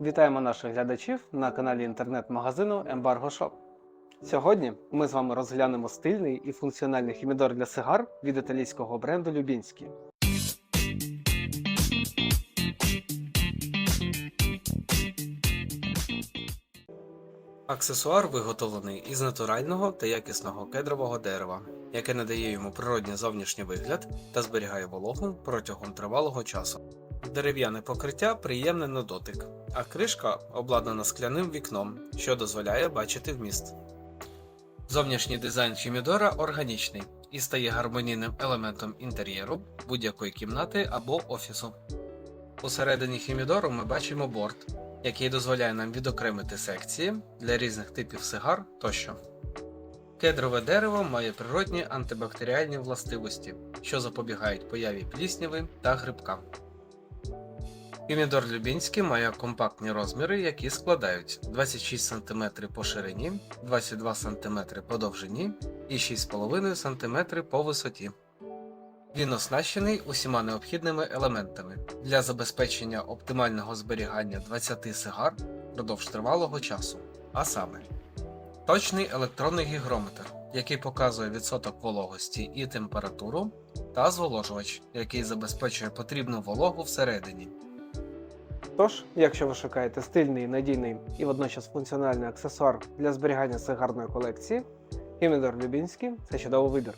Вітаємо наших глядачів на каналі інтернет-магазину Embargo Shop. Сьогодні ми з вами розглянемо стильний і функціональний хімідор для сигар від італійського бренду Любінський. Аксесуар виготовлений із натурального та якісного кедрового дерева, яке надає йому природній зовнішній вигляд та зберігає вологу протягом тривалого часу. Дерев'яне покриття приємне на дотик, а кришка обладнана скляним вікном, що дозволяє бачити вміст. Зовнішній дизайн Хімідора органічний і стає гармонійним елементом інтер'єру будь-якої кімнати або офісу. Усередині Хімідору ми бачимо борт, який дозволяє нам відокремити секції для різних типів сигар тощо. Кедрове дерево має природні антибактеріальні властивості, що запобігають появі плісняви та грибка. Хімідор Любінський має компактні розміри, які складають 26 см по ширині, 22 см по довжині і 6,5 см по висоті. Він оснащений усіма необхідними елементами для забезпечення оптимального зберігання 20 сигар впродовж тривалого часу, а саме точний електронний гігрометр, який показує відсоток вологості і температуру, та зволожувач, який забезпечує потрібну вологу всередині. Тож, якщо ви шукаєте стильний, надійний і водночас функціональний аксесуар для зберігання сигарної колекції, Хімідор Любінський це чудовий вибір.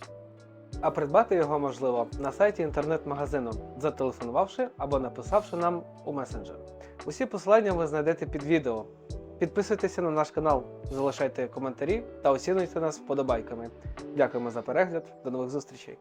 А придбати його можливо на сайті інтернет-магазину, зателефонувавши або написавши нам у месенджер. Усі посилання ви знайдете під відео. Підписуйтеся на наш канал, залишайте коментарі та оцінюйте нас вподобайками. Дякуємо за перегляд, до нових зустрічей!